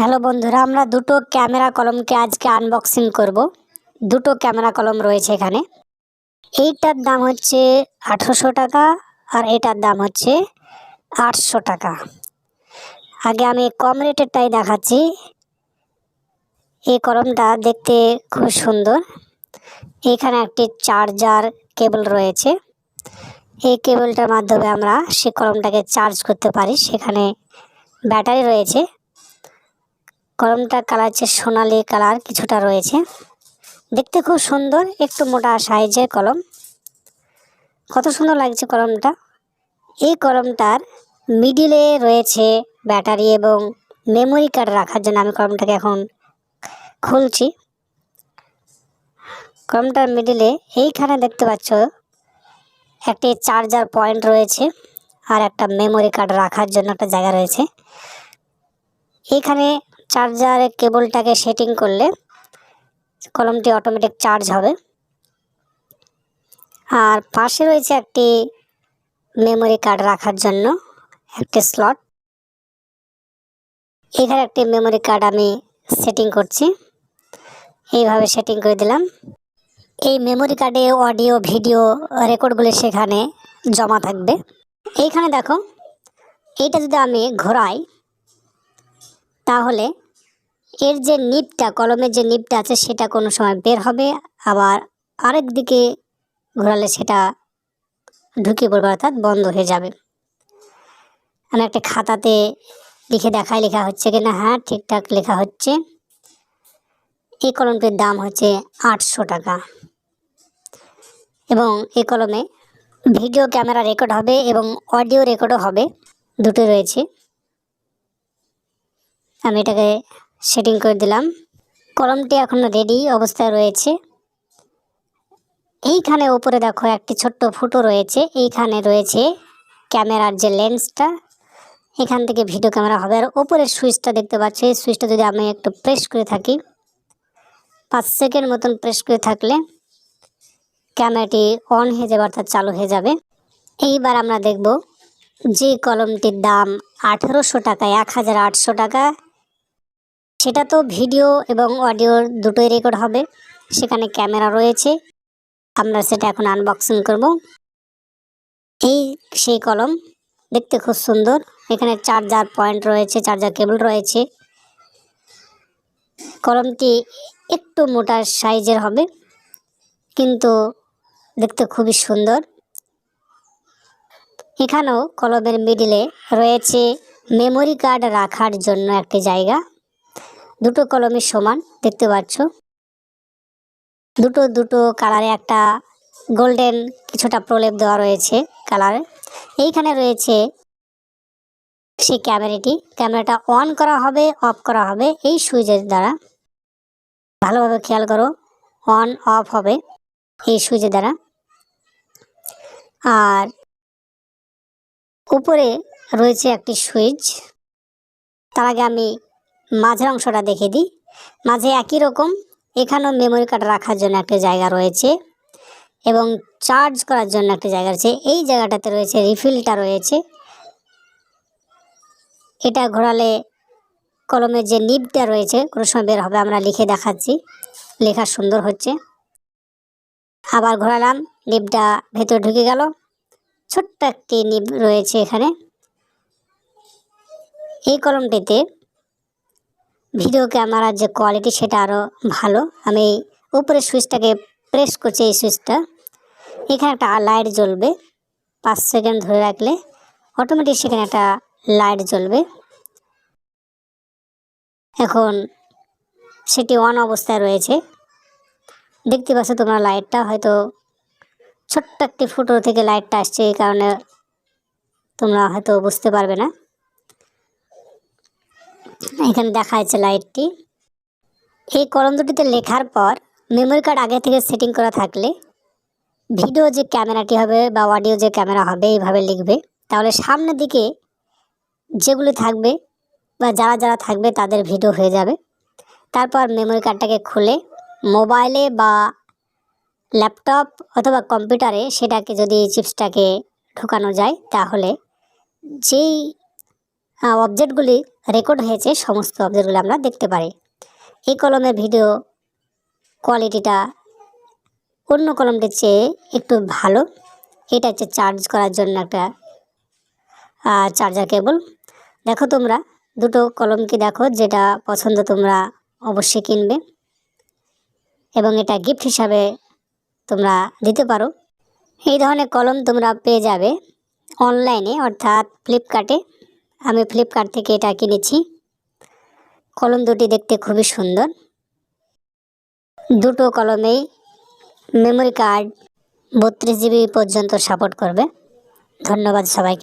Hello বন্ধুরা, আমরা দুটো ক্যামেরা কলমকে আজকে আনবক্সিং করব। দুটো ক্যামেরা কলম রয়েছে এখানে। এইটার দাম হচ্ছে আঠেরোশো টাকা আর এটার দাম হচ্ছে আটশো টাকা। আগে আমি কম রেটেরটাই দেখাচ্ছি। এই কলমটা দেখতে খুব সুন্দর। এখানে একটি চার্জার কেবল রয়েছে। এই কেবলটার মাধ্যমে আমরা সে কলমটাকে চার্জ করতে পারি। সেখানে ব্যাটারি রয়েছে। কলমটার কালার হচ্ছে সোনালি কালার কিছুটা রয়েছে। দেখতে খুব সুন্দর, একটু মোটা সাইজের কলম। কত সুন্দর লাগছে কলমটা। এই কলমটার মিডিলে রয়েছে ব্যাটারি এবং মেমোরি কার্ড রাখার জন্য আমি কলমটাকে এখন খুলছি। কলমটার মিডিলে এইখানে দেখতে পাচ্ছ, একটি চার্জার পয়েন্ট রয়েছে আর একটা মেমোরি কার্ড রাখার জন্য একটা জায়গা রয়েছে। এইখানে চার্জারের কেবলটাকে সেটিং করলে কলমটি অটোমেটিক চার্জ হবে। আর পাশে রয়েছে একটি মেমোরি কার্ড রাখার জন্য একটি স্লট এখানে একটি মেমোরি কার্ড আমি সেটিং করছি। এইভাবে সেটিং করে দিলাম। এই মেমোরি কার্ডে অডিও ভিডিও রেকর্ডগুলি সেখানে জমা থাকবে। এইখানে দেখো, এইটা যদি আমি ঘোরাই তাহলে এর যে নিপটা, কলমের যে নিপটা আছে, সেটা কোনো সময় বের হবে। আবার আরেক দিকে ঘোরালে সেটা ঢুকে পড়বে, অর্থাৎ বন্ধ হয়ে যাবে। আমি একটা খাতাতে লিখে দেখাই, লেখা হচ্ছে কি না হ্যাঁ ঠিকঠাক লেখা হচ্ছে। এই কলমটির দাম হচ্ছে আটশো টাকা। এবং এই কলমে ভিডিও ক্যামেরা রেকর্ড হবে এবং অডিও রেকর্ডও হবে। দুটো রয়েছে। আমি এটাকে সেটিং করে দিলাম। কলমটি এখন রেডি অবস্থায় রয়েছে। এইখানে ওপরে দেখো একটি ছোট্ট ফুটো রয়েছে। এইখানে রয়েছে ক্যামেরার যে লেন্সটা এখান থেকে ভিডিও ক্যামেরা হবে। আর উপরের সুইচটা দেখতে পাচ্ছি, এই সুইচটা যদি আমি একটু প্রেস করে থাকি, পাঁচ সেকেন্ড মতন প্রেস করে থাকলে ক্যামেরাটি অন হয়ে যাবে, অর্থাৎ চালু হয়ে যাবে। এইবার আমরা দেখব যে কলমটির দাম আঠেরোশো টাকা এক হাজার আটশো টাকা। সেটা তো ভিডিও এবং অডিও দুটোই রেকর্ড হবে। সেখানে ক্যামেরা রয়েছে। আমরা সেটা এখন আনবক্সিং করব। এই সেই কলম দেখতে খুব সুন্দর। এখানে চার্জার পয়েন্ট রয়েছে চার্জার কেবল রয়েছে। কলমটি একটু মোটা সাইজের হবে, কিন্তু দেখতে খুবই সুন্দর। এখানেও কলমের মিডিলে রয়েছে মেমোরি কার্ড রাখার জন্য একটি জায়গা। দুটো কলমের সমান, দেখতে পাচ্ছ? দুটো দুটো কালারে একটা গোল্ডেন কিছুটা প্রলেপ দেওয়া রয়েছে কালারে। এইখানে রয়েছে সেই ক্যামেরাটি। ক্যামেরাটা অন করা হবে, অফ করা হবে, এই সুইচের দ্বারা। ভালোভাবে খেয়াল করো, অন, অফ হবে এই সুইচের দ্বারা। আর উপরে রয়েছে একটি সুইচ। তার আগে আমি মাঝের অংশটা দেখে দিই। মাঝে একই রকম, এখানেও মেমোরি কার্ড রাখার জন্য একটা জায়গা রয়েছে এবং চার্জ করার জন্য একটা জায়গা রয়েছে। এই জায়গাটাতে রয়েছে রিফিলটা রয়েছে। এটা ঘোরালে কলমের যে নিবটা রয়েছে, কোনো সময় বের হবে, আমরা লিখে দেখাচ্ছি। লেখা সুন্দর হচ্ছে। আবার ঘোরালাম নিবটা ভেতরে ঢুকে গেল। ছোট্ট একটি নিব রয়েছে এখানে। এই কলমটিতে ভিডিও ক্যামেরার যে কোয়ালিটি সেটা আরও ভালো। আমি উপরে সুইচটাকে প্রেস করছি এই সুইচটা। এখানে একটা লাইট জ্বলবে। পাঁচ সেকেন্ড ধরে রাখলে অটোমেটিক সেখানে একটা লাইট জ্বলবে। এখন সেটি অন অবস্থায় রয়েছে। দেখতে পাচ্ছ তোমরা লাইটটা হয়তো ছোট্ট একটি ফুটো থেকে লাইটটা আসছে, এই কারণে তোমরা হয়তো বুঝতে পারবে না। এখানে দেখা যাচ্ছে লাইটটি। এই কলম দুটিতে লেখার পর মেমোরি কার্ড আগে থেকে সেটিং করা থাকলে ভিডিও যে ক্যামেরাটি হবে বা অডিও যে ক্যামেরা হবে এইভাবে লিখবে। তাহলে সামনের দিকে যেগুলি থাকবে বা যারা যারা থাকবে তাদের ভিডিও হয়ে যাবে। তারপর মেমোরি কার্ডটাকে খুলে মোবাইলে বা ল্যাপটপ অথবা কম্পিউটারে সেটাকে যদি চিপসটাকে ঢোকানো যায়, তাহলে যেই অবজেক্টগুলি রেকর্ড হয়েছে, সমস্ত অবজেক্টগুলি আমরা দেখতে পারি। এই কলমের ভিডিও কোয়ালিটিটা অন্য কলমটির চেয়ে একটু ভালো। এটা হচ্ছে চার্জ করার জন্য একটা চার্জার কেবল দেখো তোমরা, দুটো কলমকে দেখো, যেটা পছন্দ তোমরা অবশ্যই কিনবে এবং এটা গিফট হিসাবে তোমরা দিতে পারো। এই ধরনের কলম তোমরা পেয়ে যাবে অনলাইনে অর্থাৎ ফ্লিপকার্টে আমি ফ্লিপকার্ট থেকে এটা কিনেছি। কলম দুটি দেখতে খুবই সুন্দর। দুটো কলমেই মেমোরি কার্ড বত্রিশ জিবি পর্যন্ত সাপোর্ট করবে। ধন্যবাদ সবাইকে।